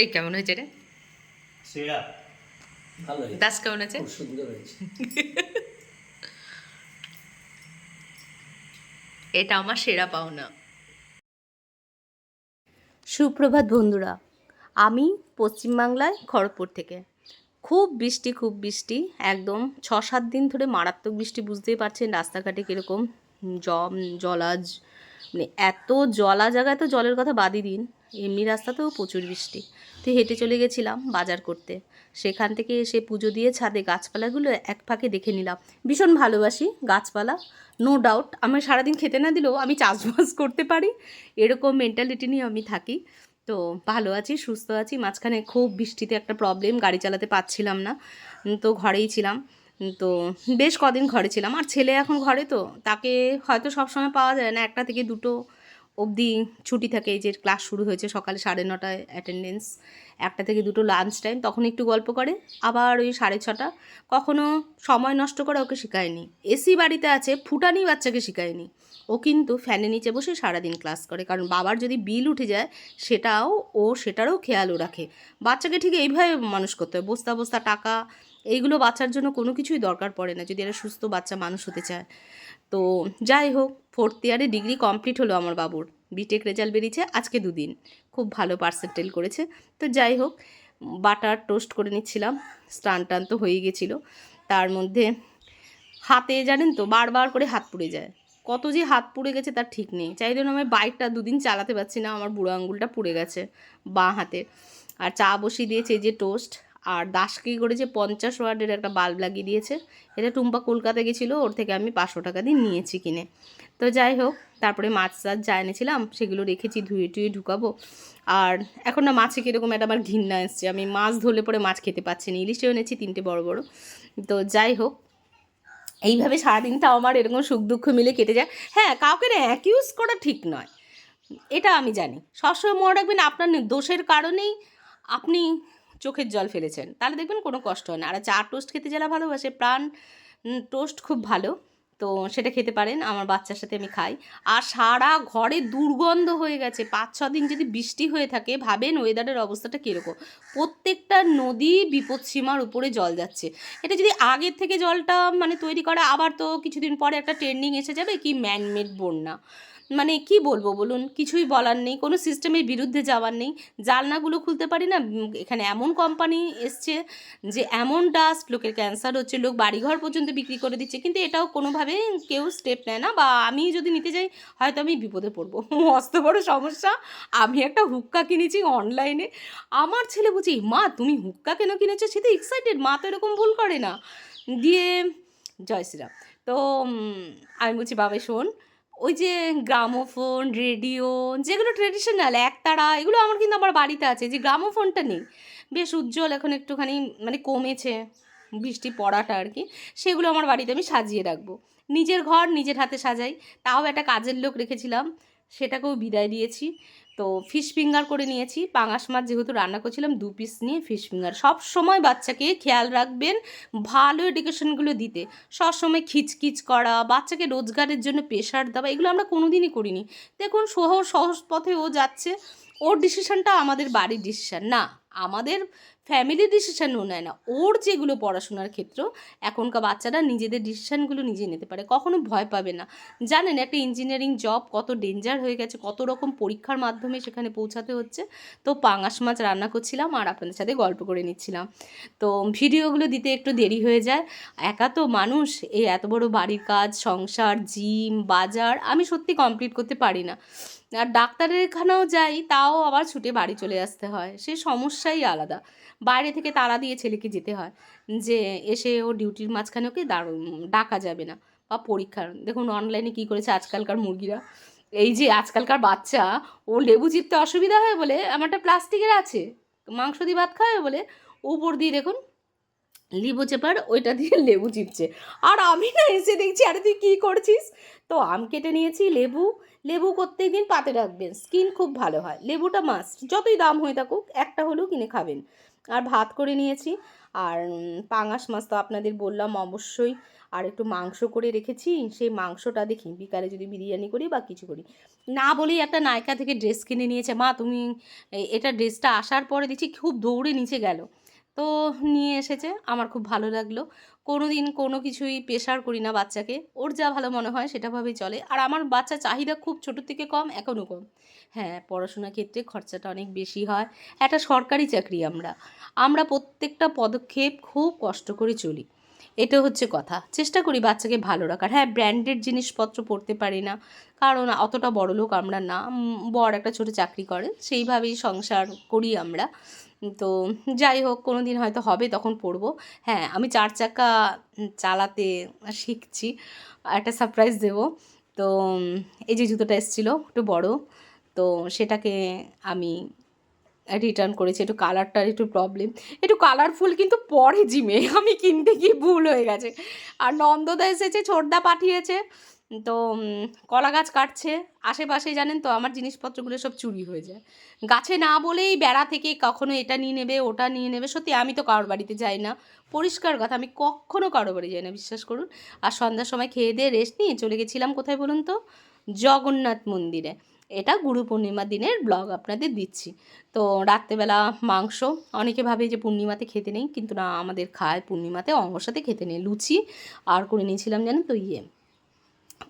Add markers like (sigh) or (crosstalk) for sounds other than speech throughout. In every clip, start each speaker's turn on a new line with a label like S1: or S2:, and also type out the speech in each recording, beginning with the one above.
S1: এই কেমন হয়েছে রে?
S2: সেরা।
S3: ভালো হয়েছে।
S1: দাস কেমন আছে?
S3: সুন্দর হয়েছে। (laughs)
S1: এটা আমার সেরা পাওনা।
S4: সুপ্রভাত বন্ধুরা আমি পশ্চিমবাংলায় খড়গপুর থেকে। খুব বৃষ্টি খুব বৃষ্টি একদম ছ সাত দিন ধরে মারাত্মক বৃষ্টি বুঝতেই পারছেন রাস্তাঘাটে কীরকম জম জলাজ মানে এত জলা জায়গায় তো জলের কথা বাদই দিন। এমনি রাস্তাতেও প্রচুর বৃষ্টি। তো হেঁটে চলে গেছিলাম বাজার করতে। সেখান থেকে এসে পুজো দিয়ে ছাদে গাছপালাগুলো এক ফাঁকে দেখে নিলাম। ভীষণ ভালোবাসি গাছপালা নো ডাউট আমি সারাদিন খেতে না দিলেও আমি চাষবাস করতে পারি, এরকম মেন্টালিটি নিয়ে আমি থাকি। তো ভালো আছি, সুস্থ আছি। মাঝখানে খুব বৃষ্টিতে একটা প্রবলেম গাড়ি চালাতে পারছিলাম না। তো ঘরেই ছিলাম। তো বেশ কদিন ঘরে ছিলাম। আর ছেলে এখন ঘরে তো, তাকে হয়তো সবসময় পাওয়া যায় না। একটা থেকে দুটো অবধি ছুটি থাকে, এই যে ক্লাস শুরু হয়েছে সকালে সাড়ে নটায় অ্যাটেন্ডেন্স একটা থেকে দুটো লাঞ্চ টাইম তখন একটু গল্প করে, আবার ওই সাড়ে ছটা, কখনো সময় নষ্ট করে ওকে শেখায়নি। এসি বাড়িতে আছে, ফুটানি বাচ্চাকে শেখায়নি। ও কিন্তু ফ্যানের নিচে বসে সারাদিন ক্লাস করে, কারণ বাবার যদি বিল উঠে যায়, সেটাও, ও সেটারও খেয়ালও রাখে। বাচ্চাকে ঠিক এইভাবে মানুষ করতে হয়, বস্তা বস্তা টাকা এইগুলো বাচ্চার জন্য কোনো কিছুই দরকার পড়ে না, যদি একটা সুস্থ বাচ্চা মানুষ হতে চায়। তো যাই হোক ফোর্থ ইয়ারে ডিগ্রি কমপ্লিট হলো আমার বাবুর। বিটেক রেজাল্ট বেরিয়েছে, আজকে দুদিন। খুব ভালো পার্সেন্টেল করেছে। তো যাই হোক, বাটার টোস্ট করে নিচ্ছিলাম স্টান টান তো হয়ে গেছিল। তার মধ্যে হাতে জানেন তো, বারবার করে হাত পুড়ে যায়। কত যে হাত পুড়ে গেছে তার ঠিক নেই। চাই জন্য আমি বাইকটা দুদিন চালাতে পারছি না, আমার বুড়ো আঙুলটা পুড়ে গেছে বাঁ হাতে। আর চা বসিয়ে দিয়েছে যে টোস্ট আর দাস কী করেছে? পঞ্চাশ ওয়ার্ডের একটা বাল্ব লাগিয়ে দিয়েছে। এটা টুম্পা কলকাতা গেছিল, ওর থেকে আমি পাঁচশো টাকা দিয়ে নিয়েছি কিনে। তো যাই হোক, তারপরে মাছ টাছ যা এনেছিলাম, সেগুলো রেখেছি, ধুয়ে টুয়ে ঢুকাবো। আর এখন না মাছে কীরকম একটা আমার ঘৃণা এসছে। আমি মাছ ধরলে পরে মাছ খেতে পাচ্ছি না। ইলিশও এনেছি, তিনটে বড় বড়। তো যাই হোক, এইভাবে সারাদিনটা আমার এরকম সুখ দুঃখ মিলে কেটে যায়। হ্যাঁ কাউকে না অ্যাকিউজ করা ঠিক নয়। এটা আমি জানি। সবসময় মনে রাখবেন, আপনার দোষের কারণেই আপনি চোখের জল ফেলেছেন। তাহলে দেখবেন কোনো কষ্ট হয় না। আর চা টোস্ট খেতে যারা ভালোবাসে, প্রাণ টোস্ট খুব ভালো। তো সেটা খেতে পারেন, আমার বাচ্চার সাথে আমি খাই। আর সারা ঘরে দুর্গন্ধ হয়ে গেছে। পাঁচ, ছ দিন যদি বৃষ্টি হয়ে থাকে, ভাবেন ওয়েদারের অবস্থাটা কীরকম? প্রত্যেকটা নদী বিপদসীমার উপরে জল যাচ্ছে। এটা যদি আগের থেকে জলটা মানে তৈরি করা, আবার তো কিছুদিন পরে একটা ট্রেন্ডিং এসে যাবে কি ম্যানমেড বন্যা। মানে কি বলব বলুন? কিছুই বলার নেই, কোনো সিস্টেমের বিরুদ্ধে যাওয়ার নেই। জালনাগুলো খুলতে পারি না এখানে এমন কোম্পানি এসছে যে এমন ডাস্ট লোকের ক্যান্সার হচ্ছে, লোক বাড়িঘর পর্যন্ত বিক্রি করে দিচ্ছে, কিন্তু এটাও কোনোভাবে কেউ স্টেপ নেয় না বা আমি যদি নিতে যাই, হয়তো আমি বিপদে পড়ব। মস্ত বড় সমস্যা। আমি একটা হুক্কা কিনেছি অনলাইনে আমার ছেলে বুঝি মা, তুমি হুক্কা কেন কিনেছো? সে তো এক্সাইটেড মা তো এরকম ভুল করে না। দিয়ে, জয় শ্রীরাম। তো আমি বলছি, বাবা, শোন ওই যে গ্রামোফোন, রেডিও, যেগুলো ট্রেডিশনাল একতারা, এগুলো আমার কিন্তু আমার বাড়িতে আছে, যে গ্রামোফোনটা নেই। বেশ উজ্জ্বল এখন একটুখানি মানে কমেছে বৃষ্টি পড়াটা আর কি, সেগুলো আমার বাড়িতে আমি সাজিয়ে রাখব। নিজের ঘর নিজের হাতে সাজাই, তাও একটা কাজের লোক রেখেছিলাম, সেটাকেও বিদায় দিয়েছি। তো ফিশ ফিঙ্গার করে নিয়েছি। পাঙাশ মাছ যেহেতু রান্না করছিলাম, দু পিস নিয়ে ফিশ ফিঙ্গার সব সময় বাচ্চাকে খেয়াল রাখবেন ভালো এডুকেশনগুলো দিতে। সবসময় খিচখিচ করা, বাচ্চাকে রোজগারের জন্য প্রেশার দেওয়া, এগুলো আমরা কোনোদিনই করিনি। দেখুন, সহজ সহজ পথে ও যাচ্ছে। ওর ডিসিশানটা আমাদের বাড়ির ডিসিশান না। আমাদের ফ্যামিলির ডিসিশনও নেয় না। ওর যেগুলো পড়াশোনার ক্ষেত্র, এখনকার বাচ্চারা নিজেদের ডিসিশানগুলো নিজে নিতে পারে। কখনো ভয় পাবে না। জানেন, একটা ইঞ্জিনিয়ারিং জব কত ডেঞ্জার হয়ে গেছে, কত রকম পরীক্ষার মাধ্যমে সেখানে পৌঁছাতে হচ্ছে। তো পাঙাশ মাছ রান্না করছিলাম আর আপনাদের সাথে গল্প করে নিচ্ছিলাম। তো ভিডিওগুলো দিতে একটু দেরি হয়ে যায়। একা তো মানুষ, এই এত বড় বাড়ির কাজ, সংসার জিম বাজার, আমি সত্যি কমপ্লিট করতে পারি না। আর ডাক্তারের এখানেও যাই, তাও আবার ছুটে বাড়ি চলে আসতে হয়। সে সমস্যাই আলাদা। বাইরে থেকে তালা দিয়ে ছেলেকে যেতে হয় যে এসে ও ডিউটির মাঝখানে ওকে ডাকা যাবে না বা পরীক্ষার। দেখুন অনলাইনে কী করেছে আজকালকার মুরগিরা। এই যে আজকালকার বাচ্চা, ও লেবু চিপতে অসুবিধা হয় বলে, আমারটা প্লাস্টিকের আছে, মাংস দিয়ে ভাত খাবে বলে, উপর দিয়ে দেখুন লিবু চেপার, ওইটা দিয়ে লেবু চিপছে। আর আমি না এসে দেখছি, আরে তুই কী করছিস? তো আম কেটে নিয়েছি, লেবু লেবু প্রত্যেক দিন পাতে রাখবেন স্কিন খুব ভালো হয়। লেবুটা মাস্ট যতই দাম হয়ে থাকুক, একটা হলেও কিনে খাবেন। আর ভাত করে নিয়েছি, আর পাঙাশ মাছ তো আপনাদের বললাম অবশ্যই। আর একটু মাংস করে রেখেছি, সেই মাংসটা দেখি, বিকালে যদি বিরিয়ানি করি বা কিছু করি। না বলেই একটা নায়িকা থেকে ড্রেস কিনে নিয়েছে, মা, তুমি এটা ড্রেসটা আসার পরে দেখছি খুব দৌড়ে নিচে গেল। তো নিয়ে এসেছে, আমার খুব ভালো লাগল। কোনো দিন কোনো কিছুই প্রেশার করি না বাচ্চাকে, ওর যা ভালো মনে হয় সেটাভাবেই চলে। আর আমার বাচ্চা চাহিদা খুব ছোটোর থেকে কম, এখনও কম। হ্যাঁ পড়াশোনার ক্ষেত্রে খরচাটা অনেক বেশি হয়। একটা সরকারি চাকরি আমরা। আমরা প্রত্যেকটা পদক্ষেপ খুব কষ্ট করে চলি। এটা হচ্ছে কথা। চেষ্টা করি বাচ্চাকে ভালো রাখার। হ্যাঁ ব্র্যান্ডেড জিনিসপত্র পড়তে পারি না। কারণ অতটা বড় লোক আমরা না। বড় একটা ছোটো চাকরি করে সেইভাবেই সংসার করি আমরা। তো যাই হোক কোনো দিন হয়তো হবে, তখন পড়ব। হ্যাঁ আমি চার চাকা চালাতে শিখছি, একটা সারপ্রাইজ দেবো। তো এই যে জুতোটা এসেছিল, একটু বড়, তো সেটাকে আমি রিটার্ন করেছি। একটু কালারটার একটু প্রবলেম একটু কালারফুল কিন্তু পরে জিমে, আমি কিনতে গিয়ে ভুল হয়ে গেছে। আর নন্দদা এসেছে, ছোটদা পাঠিয়েছে। তো কলা গাছ কাটছে আশেপাশে জানেন তো আমার জিনিসপত্রগুলো সব চুরি হয়ে যায়। গাছে না বলেই বেড়া থেকে কখনো এটা নিয়ে নেবে, ওটা নিয়ে নেবে, সত্যি আমি তো কারোর বাড়িতে যাই না। পরিষ্কার কথা, আমি কখনো কারোর বাড়ি যাই না, বিশ্বাস করুন। আর সন্ধ্যার সময় খেয়ে দিয়ে রেস্ট নিয়ে চলে গেছিলাম কোথায় বলুন তো? জগন্নাথ মন্দিরে। এটা গুরু পূর্ণিমা দিনের ব্লগ আপনাদের দিচ্ছি। তো, রাত্রেবেলা মাংস, অনেকে ভাবে যে পূর্ণিমাতে খেতে নেই, কিন্তু না, আমাদের খায় পূর্ণিমাতে অমাবস্যাতে খেতে নেই, লুচি। আর করে নিয়েছিলাম জানেন তো ইয়ে।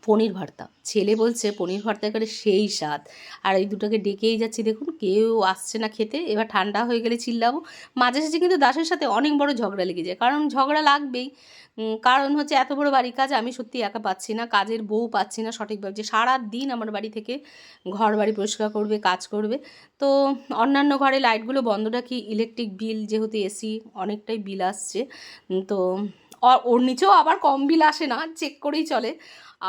S4: পনির ভর্তা। ছেলে বলছে, পনির ভর্তা করে সেই স্বাদ। আর এই দুটোকে ডেকেই যাচ্ছি। দেখুন, কেউ আসছে না খেতে। এবার ঠান্ডা হয়ে গেলে চিল্লাবো। মাঝে সাঝে কিন্তু দাসের সাথে অনেক বড় ঝগড়া লেগে যায়। কারণ ঝগড়া লাগবেই। কারণ হচ্ছে এত বড় বাড়ির কাজ আমি সত্যি একা পাচ্ছি না। কাজের বউ পাচ্ছি না সঠিকভাবে। যে সারা দিন আমার বাড়ি থেকে ঘর বাড়ি পরিষ্কার করবে, কাজ করবে। তো অন্যান্য ঘরে লাইটগুলো বন্ধ রাখি। ইলেকট্রিক বিল, যেহেতু এসি, অনেকটাই বিল আসছে। তো ওর নিচেও আবার কম বিল আসে না, চেক করেই চলে।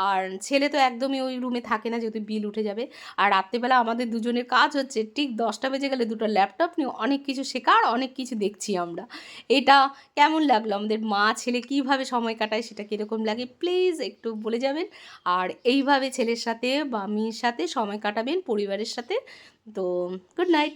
S4: আর ছেলে তো একদমই ওই রুমে থাকে না, যেহেতু বিল উঠে যাবে। আর রাত্রেবেলা আমাদের দুজনের কাজ হচ্ছে, ঠিক দশটা বেজে গেলে দুটো ল্যাপটপ নিয়ে অনেক কিছু শেখার, অনেক কিছু দেখছি আমরা। এটা কেমন লাগল? আমাদের মা, ছেলে কীভাবে সময় কাটায় সেটা কীরকম লাগে? প্লিজ একটু বলে যাবেন। আর এইভাবে ছেলের সাথে বা মেয়ের সাথে সময় কাটাবেন, পরিবারের সাথে। তো গুড নাইট